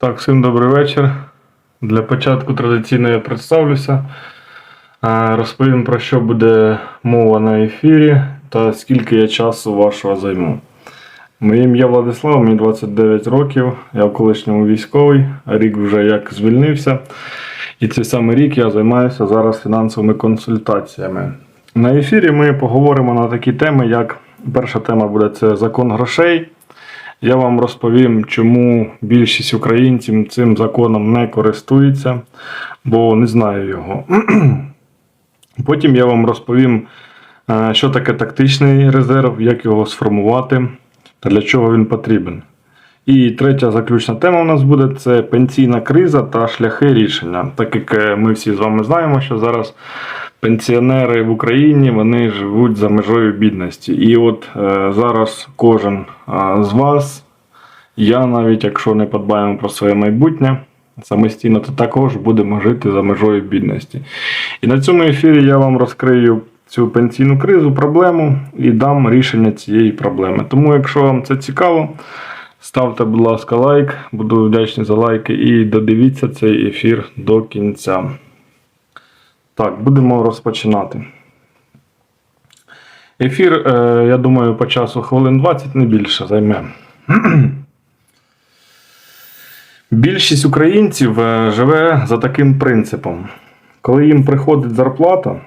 Так, всім добрий вечір. Для початку традиційно я представлюся. Е, Розповім про що буде мова на ефірі та скільки я часу вашого займу. Моє ім'я Владислав, мені 29 років, я в колишньому військовий, рік вже як звільнився. І цей самий рік я займаюся зараз фінансовими консультаціями. На ефірі ми поговоримо на такі теми, як перша тема буде це закон грошей. Я вам розповім, чому більшість українців цим законом не користується, бо не знаю його. Потім я вам розповім, е, що таке тактичний резерв, як його сформувати та для чого він потрібен. І третя заключна тема у нас буде це пенсійна криза та шляхи рішення. Так як е, ми всі з вами знаємо, що зараз пенсіонери в Україні вони живуть за межою бідності. І от е, зараз кожен е, з вас, я навіть якщо не подбаємо про своє майбутнє самостійно, то також будемо жити за межою бідності. І на цьому ефірі я вам розкрию цю пенсійну кризу, проблему і дам рішення цієї проблеми. Тому, якщо вам це цікаво, ставте, будь ласка, лайк, буду вдячний за лайки і додивіться цей ефір до кінця. Так, будемо розпочинати. Ефір, е, я думаю, по часу хвилин 20 не більше займе. Більшість українців е, живе за таким принципом. Коли їм приходить зарплата,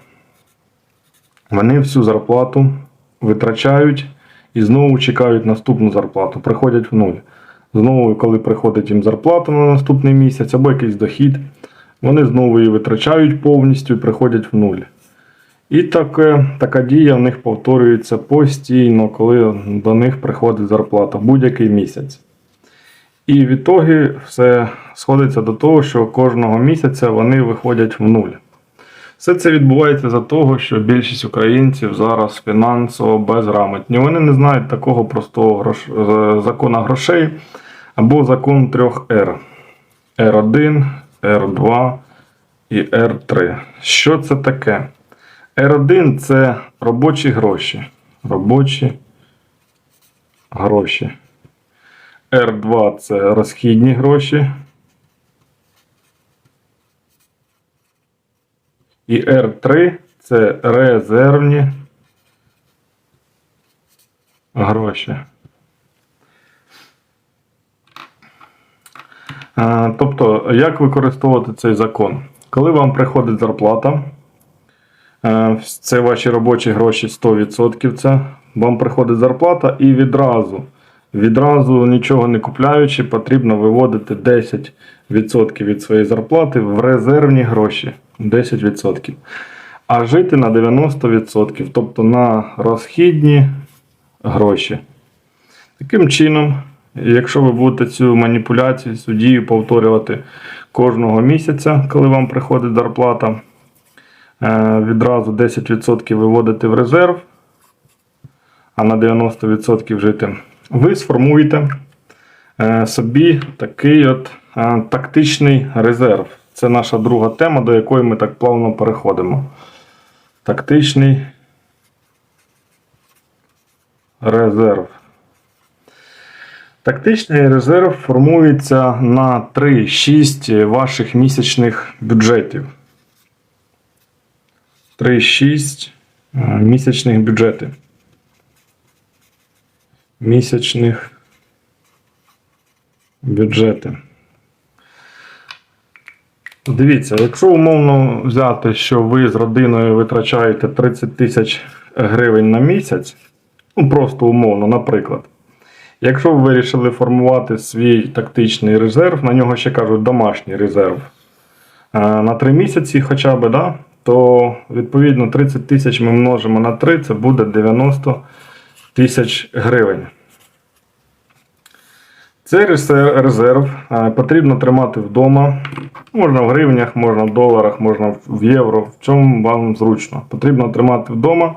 вони всю зарплату витрачають і знову чекають наступну зарплату, приходять в нуль. Знову, коли приходить їм зарплата на наступний місяць або якийсь дохід, вони знову її витрачають повністю і приходять в нуль. І таке, така дія в них повторюється постійно, коли до них приходить зарплата будь-який місяць. І в ітогі все сходиться до того, що кожного місяця вони виходять в нуль. Все це відбувається за того, що більшість українців зараз фінансово безграмотні. Вони не знають такого простого грош... е, закону грошей або закон трьох R. R1, R2 і R3. Що це таке? R1 це робочі гроші. Робочі гроші. R2 це розхідні гроші. І R3 це резервні гроші. Е, Тобто, як використовувати цей закон? Коли вам приходить зарплата, е, це ваші робочі гроші 100%, це вам приходить зарплата і відразу, відразу нічого не купляючи, потрібно виводити 10% від своєї зарплати в резервні гроші. 10%. А жити на 90%, тобто на розхідні гроші. Таким чином, якщо ви будете цю маніпуляцію, цю дію повторювати кожного місяця, коли вам приходить зарплата, е, відразу 10% виводити в резерв, а на 90% жити, ви сформуєте е, собі такий от е, тактичний резерв. Це наша друга тема, до якої ми так плавно переходимо. Тактичний резерв. Тактичний резерв формується на 3-6 ваших місячних бюджетів. 3-6 е, місячних бюджетів. Місячних бюджети. Дивіться, якщо умовно взяти, що ви з родиною витрачаєте 30 тисяч гривень на місяць, ну просто умовно, наприклад. Якщо ви вирішили формувати свій тактичний резерв, на нього ще кажуть домашній резерв е, на 3 місяці хоча б, да, то відповідно 30 тисяч ми множимо на 3, це буде 90 тисяч гривень. Цей резерв е, потрібно тримати вдома. Можна в гривнях, можна в доларах, можна в євро, в чому вам зручно. Потрібно тримати вдома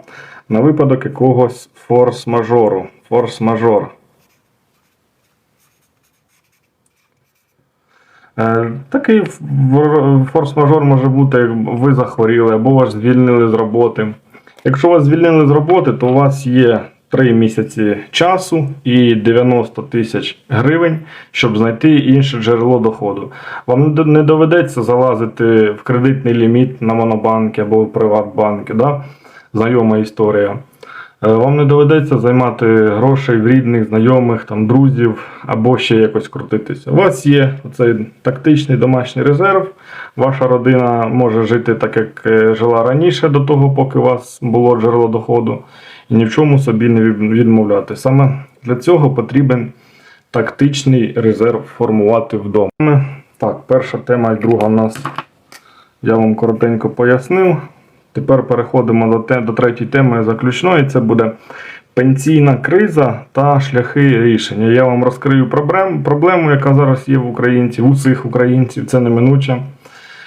на випадок якогось форс-мажору. Форс-мажор. Такий форс-мажор може бути, як ви захворіли або вас звільнили з роботи. Якщо вас звільнили з роботи, то у вас є 3 місяці часу і 90 тисяч гривень, щоб знайти інше джерело доходу. Вам не не доведеться залазити в кредитний ліміт на монобанки або в Приватбанки. Да? Знайома історія. Е, Вам не доведеться займати грошей в рідних, знайомих, там, друзів або ще якось крутитися. У вас є цей тактичний домашній резерв. Ваша родина може жити так, як е, жила раніше, до того, поки у вас було джерело доходу, і ні в чому собі не відмовляти. Саме для цього потрібен тактичний резерв формувати вдома. Так, перша тема і друга в нас я вам коротенько пояснив. Тепер переходимо до, те, до третьої теми заключної. Це буде пенсійна криза та шляхи рішення. Я вам розкрию проблем, проблему, яка зараз є в українців, у всіх українців, це неминуче.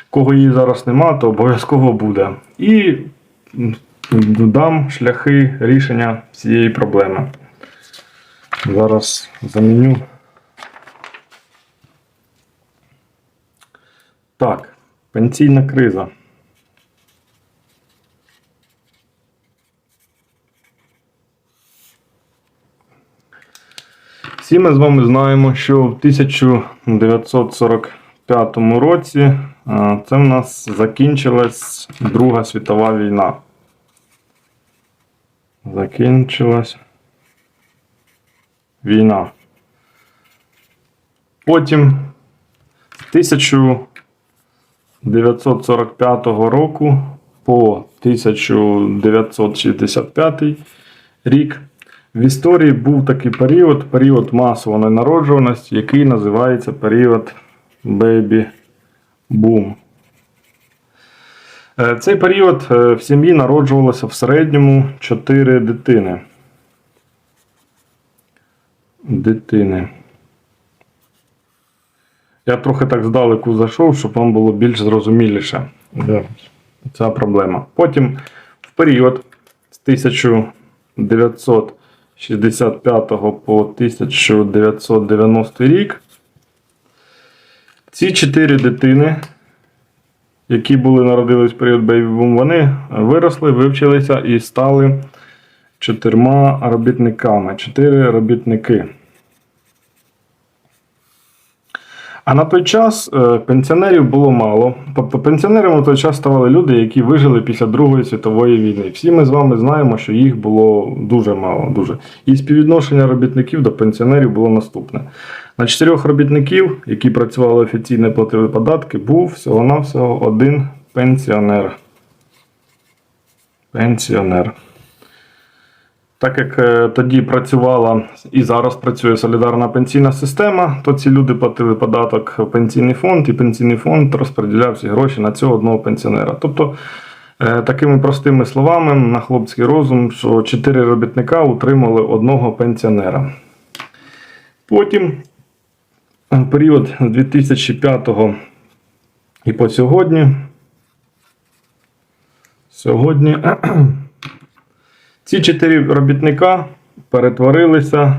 Кого її зараз нема, то обов'язково буде. І додам шляхи рішення цієї проблеми. Зараз заміню. Так, пенсійна криза. Всі ми з вами знаємо, що в 1945 році це в нас закінчилась Друга світова війна. Закінчилась війна. Потім 1945 року по 1965 рік в історії був такий період, період масової народжуваності, який називається період Boom. Е, Цей період е, в сім'ї народжувалося в середньому 4 дитини. Дитини. Я трохи так здалеку зайшов, щоб вам було більш зрозуміліше. Ця проблема. Потім в період з 1965 по 1990 рік ці чотири дитини, які були народились в період бейбі-бум, вони виросли, вивчилися і стали чотирма робітниками. Чотири робітники. А на той час е, пенсіонерів було мало. Тобто пенсіонерами на той час ставали люди, які вижили після Другої світової війни. Всі ми з вами знаємо, що їх було дуже мало. Дуже. І співвідношення робітників до пенсіонерів було наступне. На чотирьох робітників, які працювали офіційно платили податки, був всього-навсього один пенсіонер. Пенсіонер. Так як е, тоді працювала і зараз працює солідарна пенсійна система, то ці люди платили податок в пенсійний фонд, і пенсійний фонд розподіляв ці гроші на цього одного пенсіонера. Тобто, е, такими простими словами, на хлопський розум, що чотири робітника утримали одного пенсіонера. Потім е, період з 2005 і по сьогодні. Сьогодні. Ці чотири робітника перетворилися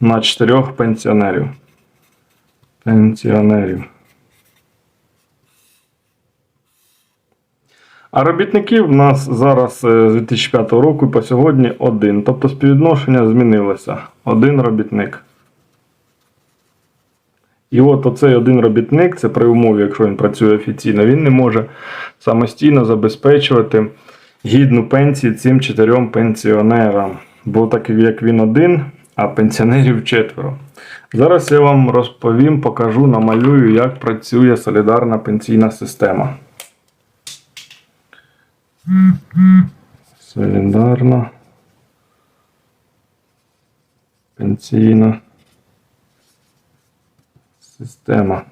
на чотирьох пенсіонерів. Пенсіонерів. А робітників в нас зараз е, з 2005 року по сьогодні один. Тобто співвідношення змінилося. Один робітник. І от оцей один робітник, це при умові, якщо він працює офіційно, він не може самостійно забезпечувати гідну пенсію цим чотирьом пенсіонерам. Бо так як він один, а пенсіонерів четверо. Зараз я вам розповім, покажу, намалюю, як працює солідарна пенсійна система. Солідарна пенсійна система.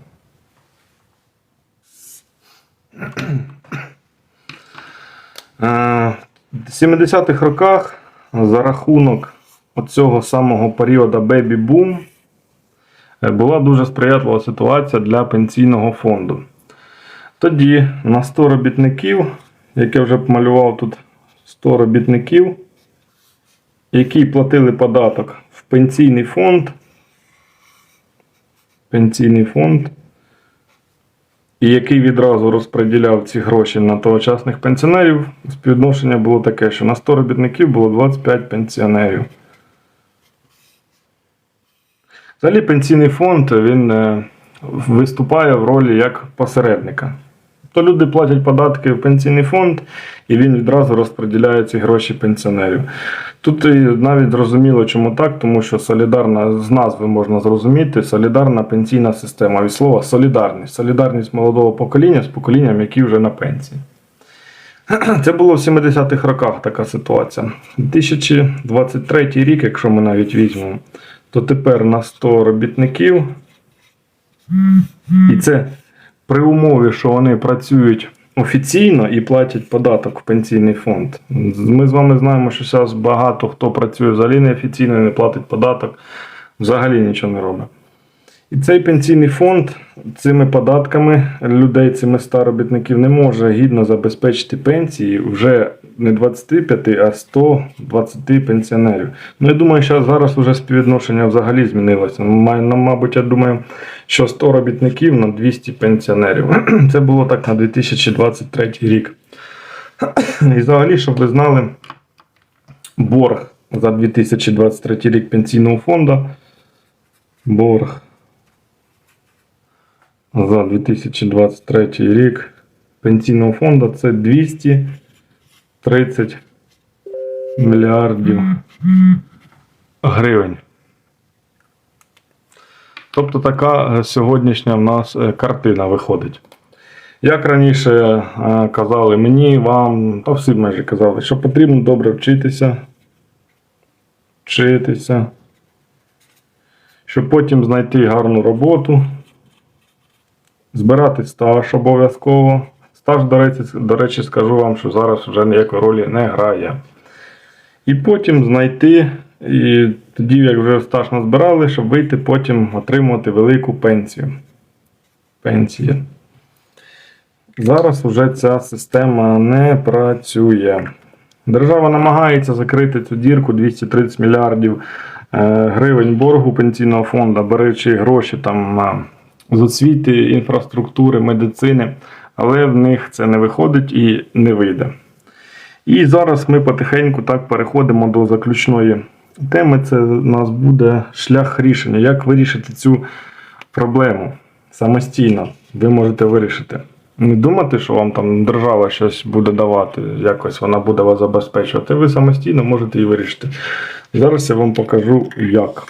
Е, В 70-х роках за рахунок оцього самого періоду е, була дуже сприятлива ситуація для пенсійного фонду. Тоді на 100 робітників, як я вже помалював тут 100 робітників, які платили податок в пенсійний фонд, пенсійний фонд і який відразу розподіляв ці гроші на тогочасних пенсіонерів, співвідношення було таке, що на 100 робітників було 25 пенсіонерів. Взагалі пенсійний фонд він е, виступає в ролі як посередника. То люди платять податки в пенсійний фонд, і він відразу розподіляє ці гроші пенсіонерів. Тут і навіть зрозуміло, чому так, тому що солідарна з назви можна зрозуміти, солідарна пенсійна система від слова солідарність. Солідарність молодого покоління з поколінням, які вже на пенсії. Це було в 70-х роках така ситуація. 2023 рік, якщо ми навіть візьмемо, то тепер на 100 робітників. І це при умові, що вони працюють офіційно і платять податок в пенсійний фонд. Ми з вами знаємо, що зараз багато хто працює взагалі неофіційно не платить податок, взагалі нічого не робить. І цей пенсійний фонд цими податками людей, цими 100 робітників не може гідно забезпечити пенсії вже не 25, а 120 пенсіонерів. Ну, я думаю, що зараз вже співвідношення взагалі змінилося. Ну, Мабуть, я думаю, що 100 робітників на 200 пенсіонерів. Це було так на 2023 рік. І взагалі, щоб ви знали, борг за 2023 рік пенсійного фонду. Борг за 2023 рік пенсійного фонду це 230 мільярдів гривень. Тобто така е, сьогоднішня в нас е, картина виходить. Як раніше е, казали мені, вам, та всі майже казали, що потрібно добре вчитися, вчитися, щоб потім знайти гарну роботу, збирати стаж обов'язково. Стаж, до речі, до речі, скажу вам, що зараз вже ніякої ролі не грає. І потім знайти, і тоді, як вже стаж назбирали, щоб вийти потім отримувати велику пенсію. Пенсія. Зараз вже ця система не працює. Держава намагається закрити цю дірку 230 мільярдів е, гривень боргу пенсійного фонду, беручи гроші там з освіти, інфраструктури, медицини, але в них це не виходить і не вийде. І зараз ми потихеньку так переходимо до заключної теми. Це у нас буде шлях рішення. Як вирішити цю проблему самостійно? Ви можете вирішити. Не думати, що вам там держава щось буде давати, якось вона буде вас забезпечувати. Ви самостійно можете її вирішити. Зараз я вам покажу як.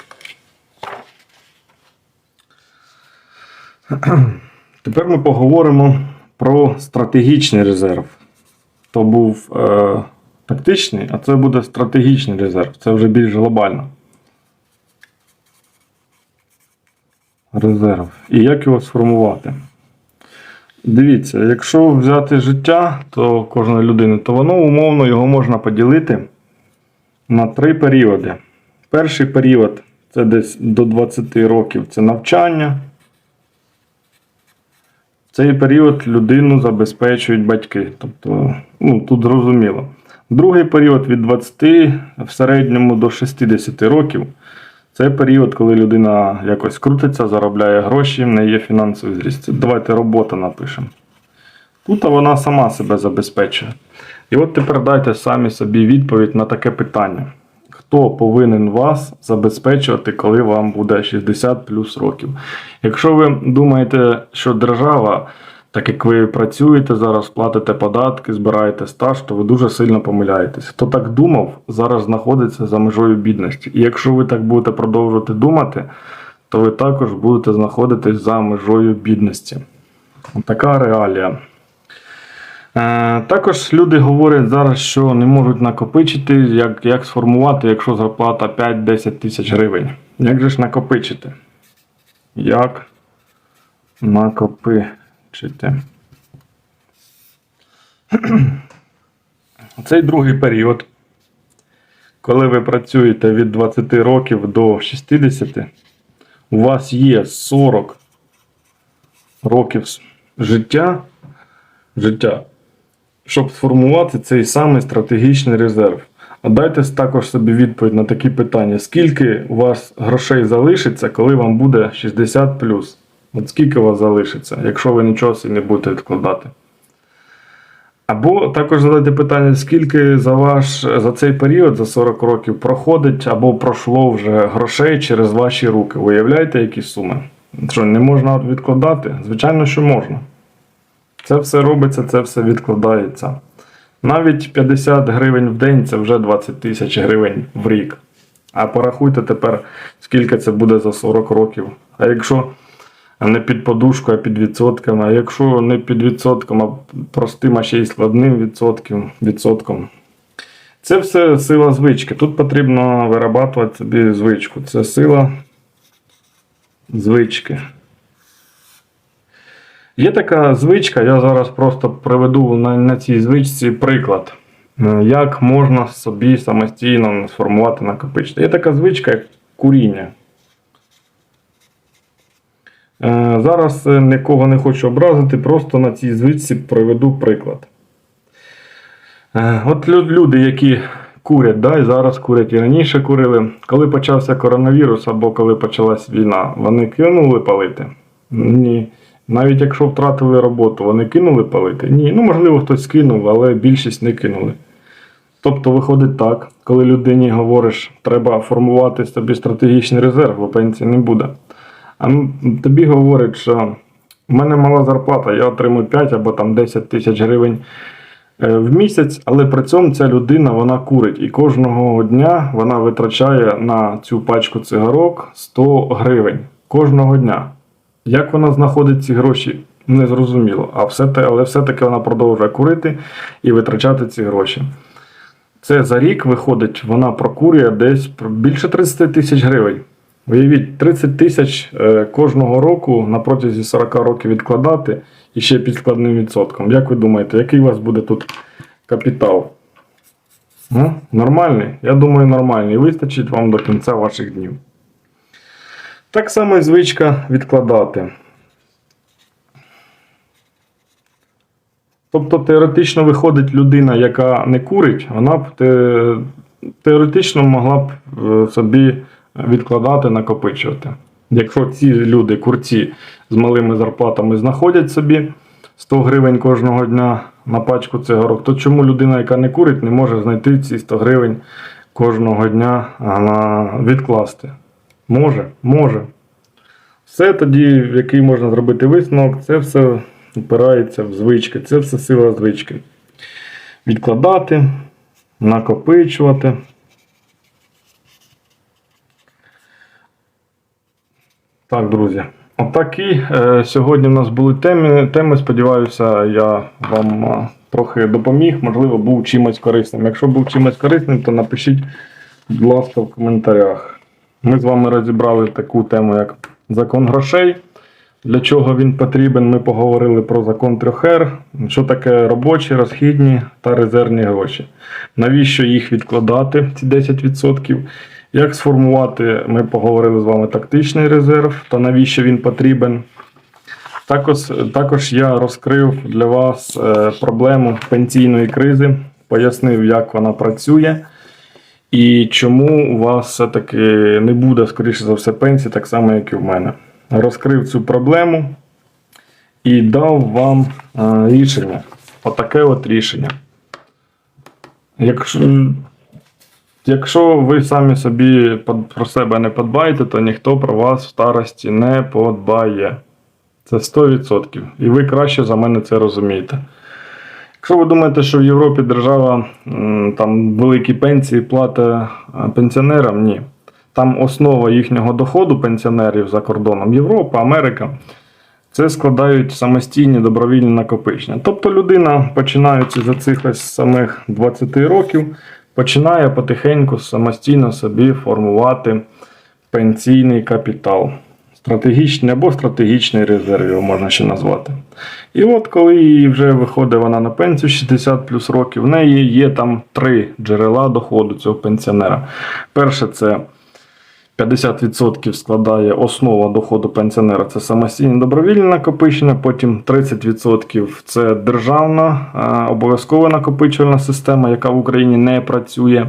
Тепер ми поговоримо про стратегічний резерв. То був е, тактичний, а це буде стратегічний резерв. Це вже більш глобально. Резерв. І як його сформувати? Дивіться, якщо взяти життя, то кожної людини, то воно умовно його можна поділити на три періоди. Перший період це десь до 20 років це навчання. Цей період людину забезпечують батьки. Тобто, ну, тут зрозуміло. Другий період від 20 в середньому до 60 років. Це період, коли людина якось крутиться, заробляє гроші, в неї є фінансовий зріст. Давайте робота напишемо. Тут вона сама себе забезпечує. І от тепер дайте самі собі відповідь на таке питання. Хто повинен вас забезпечувати, коли вам буде 60 плюс років? Якщо ви думаєте, що держава, так як ви працюєте зараз, платите податки, збираєте стаж, то ви дуже сильно помиляєтесь. Хто так думав, зараз знаходиться за межою бідності. І якщо ви так будете продовжувати думати, то ви також будете знаходитись за межою бідності. Така реалія. Е, Також люди говорять зараз, що не можуть накопичити, як, як сформувати, якщо зарплата 5-10 тисяч гривень. Як же ж накопичити? Як накопичити? Цей другий період, коли ви працюєте від 20 років до 60, у вас є 40 років життя, життя щоб сформувати цей самий стратегічний резерв. А дайте також собі відповідь на такі питання: скільки у вас грошей залишиться, коли вам буде 60 От скільки у вас залишиться, якщо ви нічого собі не будете відкладати. Або також задайте питання, скільки за ваш за цей період, за 40 років, проходить або пройшло вже грошей через ваші руки. Уявляєте, які суми? Що не можна відкладати? Звичайно, що можна. Це все робиться, це все відкладається. Навіть 50 гривень в день це вже 20 тисяч гривень в рік. А порахуйте тепер, скільки це буде за 40 років. А якщо не під подушкою, а під відсотками, а якщо не під відсотком, а простим, а ще й складним відсотком, відсотком. Це все сила звички. Тут потрібно вирабатувати собі звичку. Це сила звички. Є така звичка, я зараз просто приведу на, на цій звичці приклад, е, як можна собі самостійно сформувати накопичення. Є така звичка, як куріння. Е, Зараз е, нікого не хочу образити, просто на цій звичці приведу приклад. От люди, які курять, да, і зараз курять і раніше курили, коли почався коронавірус або коли почалась війна, вони кинули палити? Ні. Навіть якщо втратили роботу, вони кинули палити? Ні. Ну, можливо, хтось кинув, але більшість не кинули. Тобто виходить так, коли людині говориш, треба формувати собі стратегічний резерв, бо пенсії не буде. А тобі говорять, що в мене мала зарплата, я отримую 5 або там 10 тисяч гривень е, в місяць, але при цьому ця людина вона курить. І кожного дня вона витрачає на цю пачку цигарок 100 гривень. Кожного дня. Як вона знаходить ці гроші, не зрозуміло. А все те, але все-таки вона продовжує курити і витрачати ці гроші. Це за рік виходить, вона прокурює десь більше 30 тисяч гривень. Уявіть, 30 тисяч е, кожного року на протязі 40 років відкладати і ще під складним відсотком. Як ви думаєте, який у вас буде тут капітал? Ну, нормальний? Я думаю, нормальний. Вистачить вам до кінця ваших днів. Так само і звичка відкладати. Тобто теоретично виходить людина, яка не курить, вона б те, теоретично могла б е, собі відкладати, накопичувати. Якщо ці люди, курці з малими зарплатами, знаходять собі 100 гривень кожного дня на пачку цигарок, то чому людина, яка не курить, не може знайти ці 100 гривень кожного дня відкласти? Може, може. Все тоді, який можна зробити висновок, це все опирається в звички, це все сила звички. Відкладати, накопичувати. Так, друзі. Отакі е, сьогодні в нас були теми. теми. Сподіваюся, я вам е, трохи допоміг, можливо, був чимось корисним. Якщо був чимось корисним, то напишіть, будь ласка, в коментарях. Ми з вами розібрали таку тему, як закон грошей. Для чого він потрібен? Ми поговорили про закон 3R, що таке робочі, розхідні та резервні гроші. Навіщо їх відкладати, ці 10%? Як сформувати, ми поговорили з вами тактичний резерв та навіщо він потрібен. Також, також я розкрив для вас е, проблему пенсійної кризи, пояснив, як вона працює. І чому у вас все-таки не буде, скоріше за все, пенсії, так само, як і в мене. Розкрив цю проблему і дав вам е, рішення. Отаке от рішення. Якщо, якщо ви самі собі про себе не подбаєте, то ніхто про вас в старості не подбає. Це 100%. І ви краще за мене це розумієте. Якщо ви думаєте, що в Європі держава там великі пенсії платить е, пенсіонерам, ні. Там основа їхнього доходу пенсіонерів за кордоном Європа, Америка. Це складають самостійні добровільні накопичення. Тобто людина, починаючи за цих ось самих 20 років, починає потихеньку самостійно собі формувати пенсійний капітал. Стратегічний або стратегічний резерв його можна ще назвати. І от коли їй вже виходить вона на пенсію 60 плюс років, в неї є там три джерела доходу цього пенсіонера. Перше це 50% складає основа доходу пенсіонера це самостійне добровільне накопичення, потім 30% це державна обов'язкова накопичувальна система, яка в Україні не працює.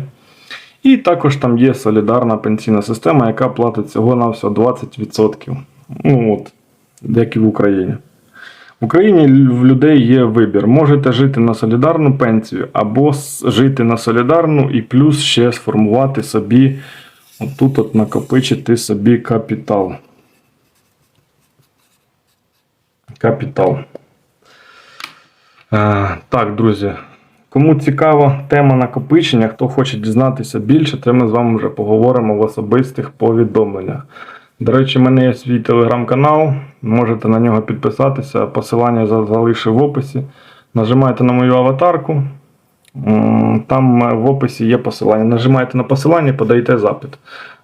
І також там є солідарна пенсійна система, яка платить всього на всього 20%. Ну от, як і в Україні. В Україні в людей є вибір. Можете жити на солідарну пенсію або жити на солідарну і плюс ще сформувати собі, отут от накопичити собі капітал. Капітал. Е, так, друзі. Кому цікава тема накопичення, хто хоче дізнатися більше, то ми з вами вже поговоримо в особистих повідомленнях. До речі, в мене є свій телеграм-канал, можете на нього підписатися. Посилання за- залишив в описі. Нажимаєте на мою аватарку. Там в описі є посилання. Нажимаєте на посилання, подаєте запит.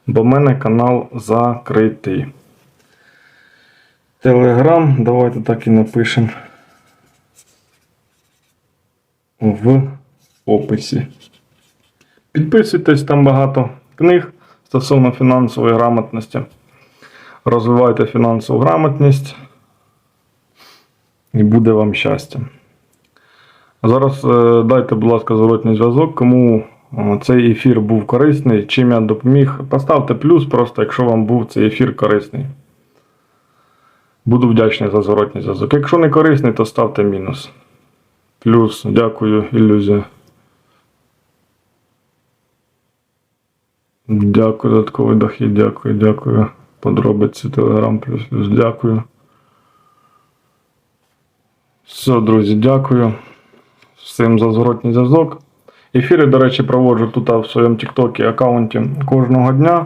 Бо в мене канал закритий. Телеграм, давайте так і напишемо в описі. Підписуйтесь, там багато книг стосовно фінансової грамотності. Розвивайте фінансову грамотність і буде вам щастя. Зараз е, дайте, будь ласка, зворотній зв'язок, кому е, цей ефір був корисний, чим я допоміг. Поставте плюс, просто якщо вам був цей ефір корисний. Буду вдячний за зворотній зв'язок. Якщо не корисний, то ставте мінус. Плюс, дякую, ілюзія. Дякую, додатковий дохід, дякую, дякую. Подробиці Телеграм плюс плюс, дякую. Все, друзі, дякую. Всім за зворотній зв'язок. Ефіри, до речі, проводжу тут в своєму Тіктокі аккаунті кожного дня.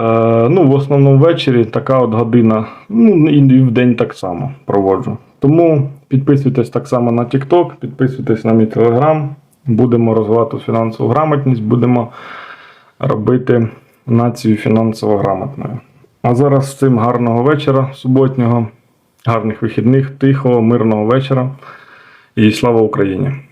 Е, ну, в основному ввечері така от година. Ну, і в день так само проводжу. Тому підписуйтесь так само на TikTok, підписуйтесь на мій Telegram. Будемо розвивати фінансову грамотність, будемо робити націю фінансово грамотною. А зараз всім гарного вечора, суботнього, гарних вихідних, тихого, мирного вечора. І слава Україні!